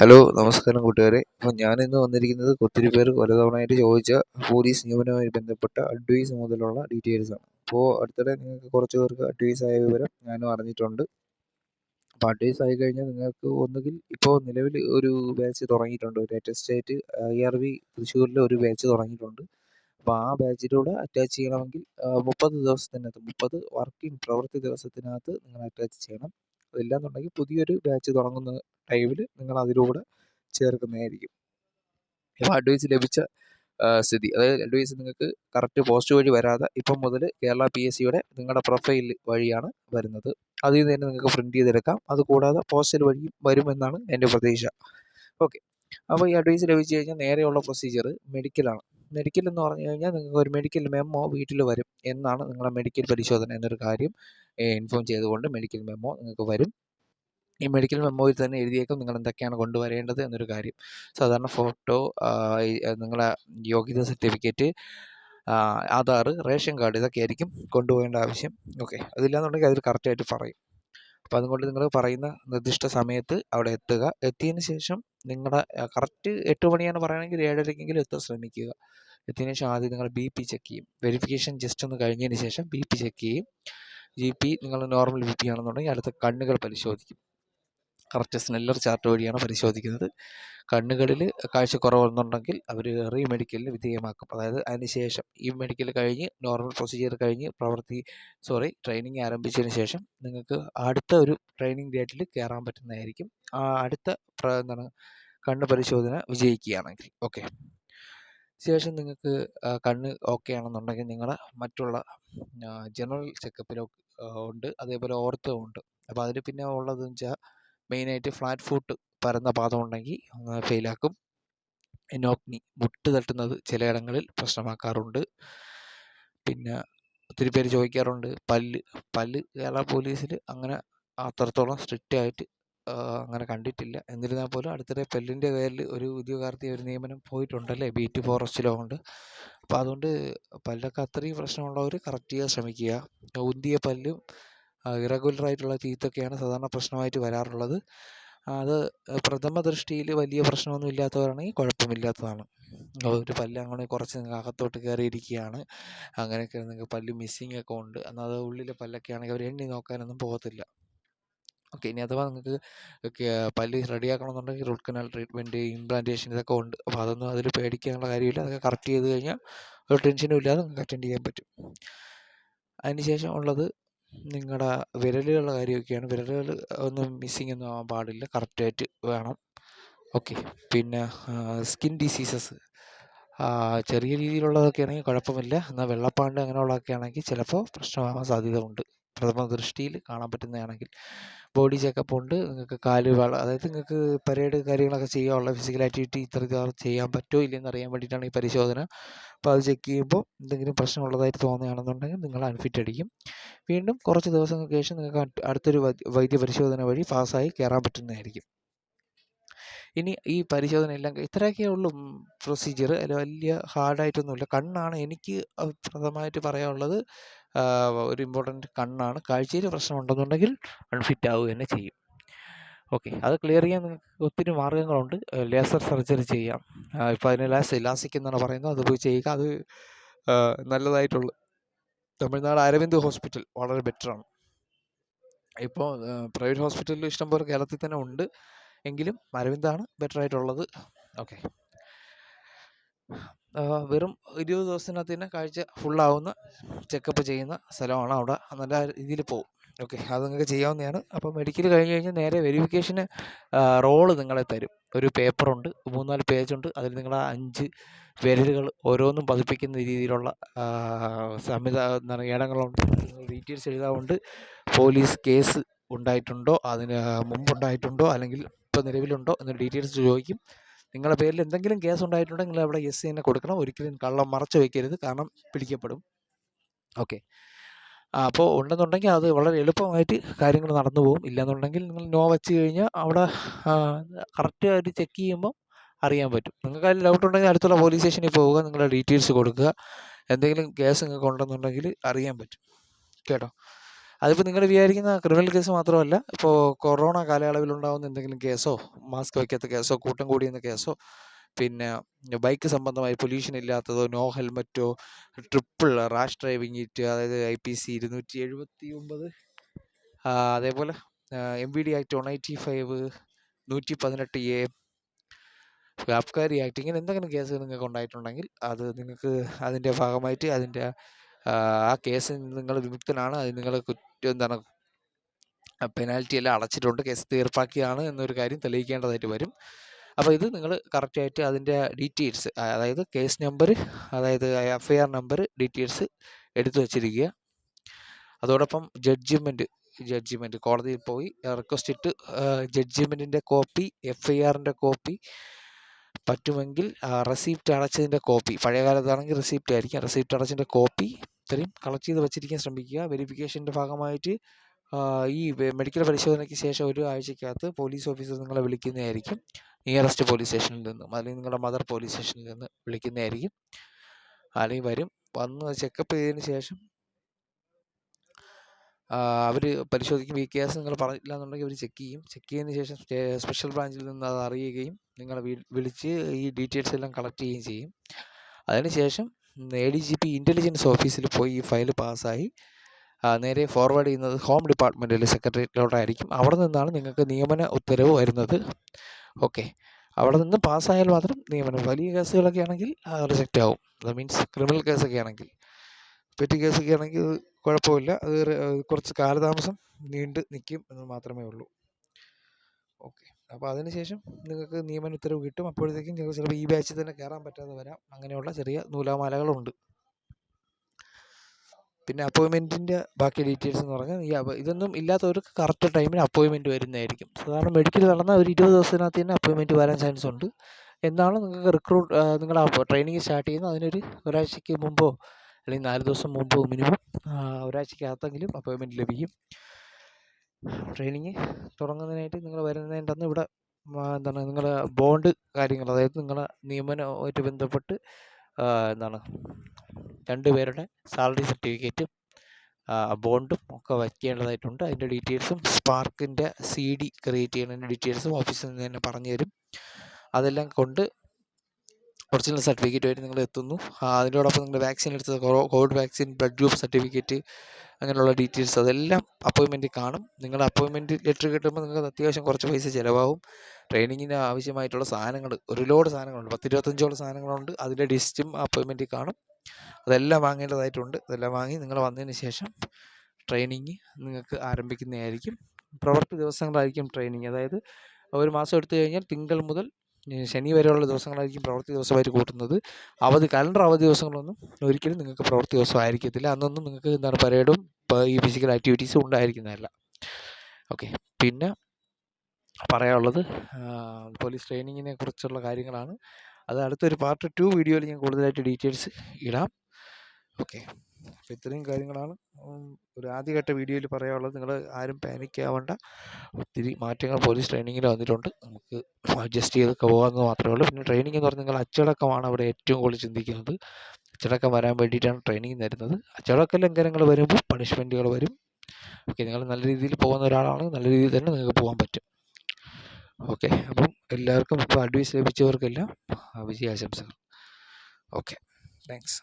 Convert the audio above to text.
Hello നമസ്കാരം കൂട്ടുകാരെ. അപ്പം ഞാനിന്ന് വന്നിരിക്കുന്നത് ഒത്തിരി പേര് പലതവണയായിട്ട് ചോദിച്ച പോലീസ് നിയമനവുമായി ബന്ധപ്പെട്ട അഡ്വൈസ് മുതലുള്ള ഡീറ്റെയിൽസ് ആണ്. അപ്പോൾ അടുത്തിടെ നിങ്ങൾക്ക് കുറച്ച് പേർക്ക് അഡ്വൈസ് ആയ വിവരം ഞാനും അറിഞ്ഞിട്ടുണ്ട്. അപ്പോൾ അഡ്വൈസ് ആയി കഴിഞ്ഞാൽ നിങ്ങൾക്ക് ഒന്നുകിൽ ഇപ്പോൾ നിലവിൽ ഒരു ബാച്ച് തുടങ്ങിയിട്ടുണ്ട്. ലേറ്റസ്റ്റ് ആയിട്ട് ഐ ആർ വി തൃശ്ശൂരിൽ ഒരു ബാച്ച് തുടങ്ങിയിട്ടുണ്ട്. അപ്പോൾ ആ ബാച്ചിലൂടെ അറ്റാച്ച് ചെയ്യണമെങ്കിൽ മുപ്പത് ദിവസത്തിനകത്ത് മുപ്പത് വർക്കിംഗ് പ്രവൃത്തി ദിവസത്തിനകത്ത് നിങ്ങൾ അറ്റാച്ച് ചെയ്യണം. അതില്ലാന്നുണ്ടെങ്കിൽ പുതിയൊരു ബാച്ച് തുടങ്ങുന്ന ടൈമിൽ നിങ്ങൾ അതിലൂടെ ചേർക്കുന്നതായിരിക്കും. ഇപ്പോൾ അഡ്വൈസ് ലഭിച്ച സ്ഥിതി. അതായത് അഡ്വൈസ് നിങ്ങൾക്ക് കറക്റ്റ് പോസ്റ്റ് വഴി വരാതെ ഇപ്പം മുതൽ കേരള പി എസ് സിയുടെ നിങ്ങളുടെ പ്രൊഫൈൽ വഴിയാണ് വരുന്നത്. അതിൽ നിന്ന് തന്നെ നിങ്ങൾക്ക് പ്രിന്റ് ചെയ്തെടുക്കാം. അതുകൂടാതെ പോസ്റ്റൽ വഴിയും വരുമെന്നാണ് എന്റെ പ്രതീക്ഷ. ഓക്കെ അപ്പോൾ ഈ അഡ്വൈസ് ലഭിച്ചു കഴിഞ്ഞാൽ നേരെയുള്ള പ്രൊസീജിയർ മെഡിക്കലാണ് മെഡിക്കൽ എന്ന് പറഞ്ഞു കഴിഞ്ഞാൽ നിങ്ങൾക്ക് ഒരു മെഡിക്കൽ മെമ്മോ വീട്ടിൽ വരും എന്നാണ് നിങ്ങളുടെ മെഡിക്കൽ പരിശോധന എന്നൊരു കാര്യം ഇൻഫോം ചെയ്തുകൊണ്ട് മെഡിക്കൽ മെമ്മോ നിങ്ങൾക്ക് വരും. ഈ മെഡിക്കൽ മെമ്മോയിൽ തന്നെ എഴുതിയേക്കും നിങ്ങൾ എന്തൊക്കെയാണ് കൊണ്ടുവരേണ്ടത് എന്നൊരു കാര്യം. സാധാരണ ഫോട്ടോ നിങ്ങളുടെ യോഗ്യത സർട്ടിഫിക്കറ്റ് ആധാർ റേഷൻ കാർഡ് ഇതൊക്കെ ആയിരിക്കും കൊണ്ടുപോകേണ്ട ആവശ്യം. ഓക്കെ അതില്ലാന്നുണ്ടെങ്കിൽ അതിൽ കറക്റ്റായിട്ട് പറയും. അപ്പോൾ അതുകൊണ്ട് നിങ്ങൾ പറയുന്ന നിർദ്ദിഷ്ട സമയത്ത് അവിടെ എത്തുക. എത്തിയതിന് ശേഷം നിങ്ങളുടെ കറക്റ്റ് എട്ട് മണിയാണ് പറയുകയാണെങ്കിൽ ഏഴരയ്ക്കെങ്കിലും എത്താൻ ശ്രമിക്കുക. എത്തിയതിന് ശേഷം ആദ്യം നിങ്ങൾ ബി പി ചെക്ക് ചെയ്യും. വെരിഫിക്കേഷൻ ജസ്റ്റ് ഒന്ന് കഴിഞ്ഞതിന് ശേഷം ബി പി ചെക്ക് ചെയ്യും. ജി പി നിങ്ങൾ നോർമൽ ബി പി ആണെന്നുണ്ടെങ്കിൽ അടുത്ത കണ്ണുകൾ പരിശോധിക്കും. കറക്റ്റ് സ്നെല്ലർ ചാർട്ട് വഴിയാണ് പരിശോധിക്കുന്നത്. കണ്ണുകളിൽ കാഴ്ചക്കുറവെന്നുണ്ടെങ്കിൽ അവർ റീ മെഡിക്കലിന് വിധേയമാക്കും. അതായത് അതിനുശേഷം ഈ മെഡിക്കൽ കഴിഞ്ഞ് നോർമൽ പ്രൊസീജിയർ കഴിഞ്ഞ് പ്രവൃത്തി സോറി ട്രെയിനിങ് ആരംഭിച്ചതിന് ശേഷം നിങ്ങൾക്ക് അടുത്ത ഒരു ട്രെയിനിങ് ഡേറ്റിൽ കയറാൻ പറ്റുന്നതായിരിക്കും. ആ അടുത്ത എന്താണ് കണ്ണ് പരിശോധന വിജയിക്കുകയാണെങ്കിൽ. ഓക്കെ. ശേഷം നിങ്ങൾക്ക് കണ്ണ് ഓക്കെ ആണെന്നുണ്ടെങ്കിൽ നിങ്ങൾ മറ്റുള്ള ജനറൽ ചെക്കപ്പിലോ ഉണ്ട്. അതേപോലെ ഓർത്തോ ഉണ്ട്. അപ്പോൾ അതിൽ പിന്നെ ഉള്ളതെന്ന് വെച്ചാൽ മെയിനായിട്ട് ഫ്ലാറ്റ് ഫുട്ട് പരന്ന പാദം ഉണ്ടെങ്കിൽ ഫെയിലാക്കും എനോപ്നി മുട്ട് തട്ടുന്നത് ചിലയിടങ്ങളിൽ പ്രശ്നമാക്കാറുണ്ട്. പിന്നെ ഒത്തിരി പേര് ചോദിക്കാറുണ്ട് പല്ല് പല്ല് കേരള പോലീസിൽ അങ്ങനെ അത്രത്തോളം സ്ട്രിക്റ്റ് ആയിട്ട് അങ്ങനെ കണ്ടിട്ടില്ല. എന്നിരുന്നാൽ പോലും അടുത്തിടെ പെല്ലിന്റെ പേരിൽ ഒരു ഉദ്യോഗാർത്ഥി ഒരു നിയമനം പോയിട്ടുണ്ടല്ലേ? ബീറ്റ് ഫോറസ്റ്റിലോ കൊണ്ട്. അപ്പോൾ അതുകൊണ്ട് പല്ലൊക്കെ അത്രയും പ്രശ്നമുള്ളവർ കറക്റ്റ് ചെയ്യാൻ ശ്രമിക്കുക. ഉന്തിയ പല്ലും ഇറഗുലർ ആയിട്ടുള്ള ടീത്തൊക്കെയാണ് സാധാരണ പ്രശ്നമായിട്ട് വരാറുള്ളത്. അത് പ്രഥമ ദൃഷ്ടിയിൽ വലിയ പ്രശ്നമൊന്നും ഇല്ലാത്തവരാണെങ്കിൽ കുഴപ്പമില്ലാത്തതാണ്. ഒരു പല്ല് അങ്ങനെ കുറച്ച് നിങ്ങൾക്ക് അകത്തോട്ട് കയറിയിരിക്കുകയാണ്. അങ്ങനെയൊക്കെ നിങ്ങൾക്ക് പല്ല് മിസ്സിങ് ഒക്കെ ഉണ്ട്. എന്നാൽ അത് ഉള്ളിലെ പല്ലൊക്കെ ആണെങ്കിൽ അവർ എണ്ണി നോക്കാനൊന്നും പോകത്തില്ല. ഓക്കെ ഇനി അഥവാ നിങ്ങൾക്ക് പല്ല് റെഡിയാക്കണമെന്നുണ്ടെങ്കിൽ റൂട്ട് കനാൽ ട്രീറ്റ്മെന്റ് ഇംപ്ലാന്റേഷൻ ഇതൊക്കെ ഉണ്ട്. അപ്പോൾ അതൊന്നും അതിൽ പേടിക്കാനുള്ള കാര്യമില്ല. അതൊക്കെ കറക്റ്റ് ചെയ്ത് കഴിഞ്ഞാൽ ഒരു ടെൻഷനും ഇല്ലാതെ നിങ്ങൾക്ക് അറ്റൻഡ് ചെയ്യാൻ പറ്റും. അതിന് ശേഷം ഉള്ളത് നിങ്ങളുടെ വിരലുകളുടെ കാര്യമൊക്കെയാണ്. വിരലുകൾ ഒന്നും മിസ്സിംഗ് ഒന്നും ആവാൻ പാടില്ല. കറക്റ്റായിട്ട് വേണം. ഓക്കെ പിന്നെ സ്കിൻ ഡിസീസസ് ചെറിയ രീതിയിലുള്ളതൊക്കെ ആണെങ്കിൽ കുഴപ്പമില്ല. എന്നാൽ വെള്ളപ്പാണ്ട് അങ്ങനെയുള്ളതൊക്കെ ആണെങ്കിൽ ചിലപ്പോൾ പ്രശ്നമാവാൻ സാധ്യത ഉണ്ട് പ്രഥമ ദൃഷ്ടിയിൽ കാണാൻ പറ്റുന്നതാണെങ്കിൽ ബോഡി ചെക്കപ്പ് ഉണ്ട്. നിങ്ങൾക്ക് കാൽ വള അതായത് നിങ്ങൾക്ക് പരേഡ് കാര്യങ്ങളൊക്കെ ചെയ്യാനുള്ള ഫിസിക്കൽ ആക്ടിവിറ്റി ഇത്ര ചെയ്യാൻ പറ്റുമോ ഇല്ലയെന്ന് അറിയാൻ വേണ്ടിയിട്ടാണ് ഈ പരിശോധന. അപ്പോൾ അത് ചെക്ക് ചെയ്യുമ്പോൾ എന്തെങ്കിലും പ്രശ്നമുള്ളതായിട്ട് തോന്നുകയാണെന്നുണ്ടെങ്കിൽ നിങ്ങൾ അൺഫിറ്റ് അടിക്കും. വീണ്ടും കുറച്ച് ദിവസങ്ങൾക്ക് ശേഷം നിങ്ങൾക്ക് അടുത്തൊരു വൈദ്യ പരിശോധന വഴി പാസ്സായി കയറാൻ പറ്റുന്നതായിരിക്കും. ഇനി ഈ പരിശോധന എല്ലാം ഇത്രയൊക്കെ ഉള്ളൂ പ്രൊസീജിയർ അല്ല വലിയ ഹാർഡായിട്ടൊന്നുമില്ല കണ്ണാണ് എനിക്ക് പ്രഥമമായിട്ട് പറയാനുള്ളത്. ഒരു ഇമ്പോർട്ടന്റ് കണ്ണാണ്. കാഴ്ചയിൽ പ്രശ്നമുണ്ടെന്നുണ്ടെങ്കിൽ അൺഫിറ്റ് ആവുക തന്നെ ചെയ്യും. ഓക്കെ അത് ക്ലിയർ ചെയ്യാൻ നിങ്ങൾക്ക് ഒത്തിരി മാർഗങ്ങളുണ്ട്. ലേസർ സർജറി ചെയ്യാം. ഇപ്പോൾ അതിന് ലാസ് ഇലാസിക് എന്നാണ് പറയുന്നത്. അത് പോയി ചെയ്യുക. അത് നല്ലതായിട്ടുള്ള തമിഴ്നാട് അരവിന്ദ് ഹോസ്പിറ്റൽ വളരെ ബെറ്ററാണ് ഇപ്പോൾ പ്രൈവറ്റ് ഹോസ്പിറ്റലിൽ ഇഷ്ടംപോലെ കേരളത്തിൽ തന്നെ ഉണ്ട്. എങ്കിലും അരവിന്ദാണ് ബെറ്റർ ആയിട്ടുള്ളത്. ഓക്കെ വെറും ഇരുപത് ദിവസത്തിനകത്ത് തന്നെ കാഴ്ച ഫുള്ളാവുന്ന ചെക്കപ്പ് ചെയ്യുന്ന സ്ഥലമാണ് അവിടെ. നല്ല രീതിയിൽ പോകും. ഓക്കെ അത് നിങ്ങൾക്ക് ചെയ്യാവുന്നതാണ്. അപ്പോൾ മെഡിക്കൽ കഴിഞ്ഞ് കഴിഞ്ഞാൽ നേരെ വെരിഫിക്കേഷന് റോൾ നിങ്ങളെ തരും. ഒരു പേപ്പറുണ്ട് മൂന്നാൽ പേജുണ്ട് അതിൽ നിങ്ങൾ അഞ്ച് വിരലുകൾ ഓരോന്നും പതിപ്പിക്കുന്ന രീതിയിലുള്ള സംവിധാന ഇടങ്ങളുണ്ട്. ഡീറ്റെയിൽസ് എഴുതാറുണ്ട് പോലീസ് കേസ് ഉണ്ടായിട്ടുണ്ടോ? അതിന് മുമ്പുണ്ടായിട്ടുണ്ടോ? അല്ലെങ്കിൽ ഇപ്പോൾ നിലവിലുണ്ടോ എന്നൊരു ഡീറ്റെയിൽസ് ചോദിക്കും. നിങ്ങളുടെ പേരിൽ എന്തെങ്കിലും കേസ് ഉണ്ടായിട്ടുണ്ടെങ്കിൽ അവിടെ എസ് തന്നെ കൊടുക്കണം. ഒരിക്കലും കള്ളം മറച്ചു വയ്ക്കരുത് കാരണം പിടിക്കപ്പെടും. ഓക്കെ. അപ്പോൾ ഉണ്ടെന്നുണ്ടെങ്കിൽ അത് വളരെ എളുപ്പമായിട്ട് കാര്യങ്ങൾ നടന്നു പോകും. ഇല്ലെന്നുണ്ടെങ്കിൽ നിങ്ങൾ നോ വെച്ച് കഴിഞ്ഞാൽ അവിടെ കറക്റ്റായിട്ട് ചെക്ക് ചെയ്യുമ്പോൾ അറിയാൻ പറ്റും. നിങ്ങൾക്ക് അതിൽ ഡൗട്ട് ഉണ്ടെങ്കിൽ അടുത്തുള്ള പോലീസ് സ്റ്റേഷനിൽ പോവുക. നിങ്ങളുടെ ഡീറ്റെയിൽസ് കൊടുക്കുക. എന്തെങ്കിലും കേസ് നിങ്ങൾക്ക് ഉണ്ടെന്നുണ്ടെങ്കിൽ അറിയാൻ പറ്റും. കേട്ടോ? അതിപ്പോൾ നിങ്ങൾ വിചാരിക്കുന്ന ക്രിമിനൽ കേസ് മാത്രമല്ല ഇപ്പോൾ കൊറോണ കാലയളവിൽ ഉണ്ടാകുന്ന എന്തെങ്കിലും കേസോ മാസ്ക് വയ്ക്കാത്ത കേസോ കൂട്ടം കൂടിയെന്ന കേസോ പിന്നെ ബൈക്ക് സംബന്ധമായി പൊല്യൂഷൻ ഇല്ലാത്തതോ നോ ഹെൽമറ്റോ ട്രിപ്പിൾ റാഷ് ഡ്രൈവിംഗ് ഇറ്റ് അതായത് ഐ പി സി ഇരുന്നൂറ്റി എഴുപത്തി ഒമ്പത് അതേപോലെ M V D act one eighty five നൂറ്റി പതിനെട്ട് എ ആബ്കാരി ആക്ട് ഇങ്ങനെ എന്തെങ്കിലും കേസ് നിങ്ങൾക്ക് ഉണ്ടായിട്ടുണ്ടെങ്കിൽ അത് നിങ്ങൾക്ക് അതിന്റെ ഭാഗമായിട്ട് അതിന്റെ ആ കേസിൽ നിങ്ങൾ വിമുക്തനാണ്. അത് നിങ്ങൾ കുറ്റം എന്താണ്? പെനാൽറ്റി എല്ലാം അടച്ചിട്ടുണ്ട്. കേസ് തീർപ്പാക്കിയാണ് എന്നൊരു കാര്യം തെളിയിക്കേണ്ടതായിട്ട് വരും. അപ്പോൾ ഇത് നിങ്ങൾ കറക്റ്റായിട്ട് അതിന്റെ ഡീറ്റെയിൽസ് അതായത് കേസ് നമ്പർ അതായത് F I R number details എടുത്തു വച്ചിരിക്കുക. അതോടൊപ്പം ജഡ്ജിമെന്റ് ജഡ്ജിമെന്റ് കോടതിയിൽ പോയി റിക്വസ്റ്റ് ഇട്ട് ജഡ്ജിമെന്റിന്റെ കോപ്പി എഫ് ഐ ആറിന്റെ കോപ്പി പറ്റുമെങ്കിൽ റെസിപ്റ്റ് അടച്ചതിന്റെ കോപ്പി പഴയ കാലത്താണെങ്കിൽ റെസിപ്റ്റ് ആയിരിക്കും. റെസിപ്റ്റ് അടച്ചതിന്റെ കോപ്പി ഇത്രയും കളക്ട് ചെയ്ത് വെച്ചിരിക്കാൻ ശ്രമിക്കുക. വെരിഫിക്കേഷന്റെ ഭാഗമായിട്ട് ഈ മെഡിക്കൽ പരിശോധനയ്ക്ക് ശേഷം ഒരു ആഴ്ചക്കകത്ത് പോലീസ് ഓഫീസർ നിങ്ങളെ വിളിക്കുന്നതായിരിക്കും. നിയറസ്റ്റ് പോലീസ് സ്റ്റേഷനിൽ നിന്നും അല്ലെങ്കിൽ നിങ്ങളുടെ മദർ പോലീസ് സ്റ്റേഷനിൽ നിന്ന് വിളിക്കുന്നതായിരിക്കും. അല്ലെങ്കിൽ വരും വന്ന് ചെക്കപ്പ് ചെയ്തതിന് ശേഷം അവർ പരിശോധിക്കും. ഈ കേസ് നിങ്ങൾ പറഞ്ഞില്ല എന്നുണ്ടെങ്കിൽ അവർ ചെക്ക് ചെയ്യും. ചെക്ക് ചെയ്തതിന് ശേഷം സ്പെഷ്യൽ ബ്രാഞ്ചിൽ നിന്ന് അത് അറിയുകയും നിങ്ങളെ വിളിച്ച് ഈ ഡീറ്റെയിൽസ് എല്ലാം കളക്ട് ചെയ്യുകയും ചെയ്യും. അതിനുശേഷം A D G P intelligence ഓഫീസിൽ പോയി ഈ ഫയൽ പാസ്സായി നേരെ ഫോർവേഡ് ചെയ്യുന്നത് ഹോം ഡിപ്പാർട്ട്മെന്റിൽ സെക്രട്ടേറിയറ്റിലോട്ടായിരിക്കും അവിടെ നിന്നാണ് നിങ്ങൾക്ക് നിയമന ഉത്തരവ് വരുന്നത്. ഓക്കെ അവിടെ നിന്ന് പാസ്സായാൽ മാത്രം നിയമനം. വലിയ കേസുകളൊക്കെ ആണെങ്കിൽ റിജക്റ്റ് ആവും. അത് മീൻസ് ക്രിമിനൽ കേസൊക്കെ ആണെങ്കിൽ. പെറ്റി കേസൊക്കെ ആണെങ്കിൽ കുഴപ്പമില്ല. അത് കുറച്ച് കാലതാമസം നീണ്ട് നിൽക്കും എന്ന് മാത്രമേ ഉള്ളൂ. ഓക്കെ അപ്പോൾ അതിന് ശേഷം നിങ്ങൾക്ക് നിയമന ഉത്തരവ് കിട്ടും. അപ്പോഴത്തേക്കും നിങ്ങൾക്ക് ചിലപ്പോൾ ഈ ബാച്ചിൽ തന്നെ കയറാൻ പറ്റാതെ വരാം. അങ്ങനെയുള്ള ചെറിയ നൂലാമാലകളുണ്ട്. പിന്നെ അപ്പോയിൻമെന്റിന്റെ ബാക്കി ഡീറ്റെയിൽസ് എന്ന് പറഞ്ഞാൽ ഈ ഇതൊന്നും ഇല്ലാത്തവർക്ക് കറക്റ്റ് ടൈമിന് അപ്പോയിൻമെന്റ് വരുന്നതായിരിക്കും. സാധാരണ മെഡിക്കൽ നടന്ന ഒരു ഇരുപത് ദിവസത്തിനകത്ത് തന്നെ അപ്പോയിൻമെന്റ് വരാൻ ചാൻസ് ഉണ്ട്. എന്നാണ് നിങ്ങൾക്ക് റിക്രൂട്ട് നിങ്ങളുടെ ട്രെയിനിങ് സ്റ്റാർട്ട് ചെയ്യുന്നത്. അതിനൊരു ഒരാഴ്ചയ്ക്ക് മുമ്പോ അല്ലെങ്കിൽ നാല് ദിവസം മുമ്പോ മിനിമം ഒരാഴ്ചക്കകത്തെങ്കിലും അപ്പോയിൻമെന്റ് ലഭിക്കും. ട്രെയിനിങ് തുടങ്ങുന്നതിനായിട്ട് നിങ്ങൾ വരുന്നതിന്റെ അന്ന് ഇവിടെ എന്താണ് നിങ്ങളുടെ ബോണ്ട് കാര്യങ്ങൾ അതായത് നിങ്ങളുടെ നിയമനവുമായിട്ട് ബന്ധപ്പെട്ട് എന്താണ് രണ്ട് പേരുടെ സാലറി സർട്ടിഫിക്കറ്റും ബോണ്ടും ഒക്കെ വയ്ക്കേണ്ടതായിട്ടുണ്ട് അതിന്റെ ഡീറ്റെയിൽസും സ്പാർക്കിന്റെ സി ഡി ക്രിയേറ്റ് ചെയ്യുന്നതിന്റെ ഡീറ്റെയിൽസും ഓഫീസിൽ നിന്ന് തന്നെ പറഞ്ഞു തരും. അതെല്ലാം കൊണ്ട് ഒറിജിനൽ സർട്ടിഫിക്കറ്റ് വരെ നിങ്ങൾ എത്തുന്നു. അതിനോടൊപ്പം നിങ്ങൾ വാക്സിൻ എടുത്തത് covid vaccine blood group certificate അങ്ങനെയുള്ള ഡീറ്റെയിൽസ് അതെല്ലാം അപ്പോയിൻമെന്റിൽ കാണും. നിങ്ങളുടെ അപ്പോയിൻമെന്റ് ലെറ്റർ കിട്ടുമ്പോൾ നിങ്ങൾക്ക് അത്യാവശ്യം കുറച്ച് പൈസ ചിലവാകും. ട്രെയിനിങ്ങിന് ആവശ്യമായിട്ടുള്ള സാധനങ്ങൾ ഒരുപാട് സാധനങ്ങളുണ്ട്. പത്തിരുപത്തഞ്ചോളം സാധനങ്ങളുണ്ട്. അതിന്റെ ലിസ്റ്റും അപ്പോയിൻമെന്റിൽ കാണും. അതെല്ലാം വാങ്ങേണ്ടതായിട്ടുണ്ട്. അതെല്ലാം വാങ്ങി നിങ്ങൾ വന്നതിന് ശേഷം ട്രെയിനിങ് നിങ്ങൾക്ക് ആരംഭിക്കുന്നതായിരിക്കും. പ്രവൃത്തി ദിവസങ്ങളായിരിക്കും ട്രെയിനിങ് അതായത് ഒരു മാസം എടുത്തു കഴിഞ്ഞാൽ തിങ്കൾ മുതൽ ശനി വരെയുള്ള ദിവസങ്ങളായിരിക്കും പ്രവൃത്തി ദിവസമായിട്ട് കൂട്ടുന്നത്. അവധി കലണ്ടർ അവധി ദിവസങ്ങളൊന്നും ഒരിക്കലും നിങ്ങൾക്ക് പ്രവൃത്തി ദിവസം ആയിരിക്കത്തില്ല. അന്നൊന്നും നിങ്ങൾക്ക് എന്താണ് പരേഡും ഈ ഫിസിക്കൽ ആക്ടിവിറ്റീസും ഉണ്ടായിരിക്കുന്നതല്ല. ഓക്കെ പിന്നെ പറയാനുള്ളത് പോലീസ് ട്രെയിനിങ്ങിനെ കുറിച്ചുള്ള കാര്യങ്ങളാണ്. അത് അടുത്തൊരു പാർട്ട് ടു വീഡിയോയിൽ ഞാൻ കൂടുതലായിട്ട് ഡീറ്റെയിൽസ് ഇടാം. ഓക്കെ അപ്പോൾ ഇത്രയും കാര്യങ്ങളാണ് ഒരു ആദ്യഘട്ട വീഡിയോയിൽ പറയാനുള്ളത്. നിങ്ങൾ ആരും പാനിക് ആവേണ്ട. ഒത്തിരി മാറ്റങ്ങൾ പോലീസ് ട്രെയിനിങ്ങിൽ വന്നിട്ടുണ്ട്. നമുക്ക് അഡ്ജസ്റ്റ് ചെയ്തൊക്കെ പോകാമെന്ന് മാത്രമേ ഉള്ളൂ. പിന്നെ ട്രെയിനിങ് എന്ന് പറഞ്ഞാൽ നിങ്ങൾ അച്ചടക്കമാണ് അവിടെ ഏറ്റവും കൂടുതൽ ചിന്തിക്കുന്നത്. അച്ചടക്കം വരാൻ വേണ്ടിയിട്ടാണ് ട്രെയിനിങ് തരുന്നത്. അച്ചടക്ക ലംഘനങ്ങൾ വരുമ്പോൾ പണിഷ്മെന്റുകൾ വരും. ഓക്കെ നിങ്ങൾ നല്ല രീതിയിൽ പോകുന്ന ഒരാളാണെങ്കിൽ നല്ല രീതിയിൽ തന്നെ നിങ്ങൾക്ക് പോകാൻ പറ്റും. ഓക്കെ അപ്പം എല്ലാവർക്കും ഇപ്പോൾ അഡ്വൈസ് ലഭിച്ചവർക്കെല്ലാം വിജയാശംസകൾ ഓക്കെ താങ്ക്സ്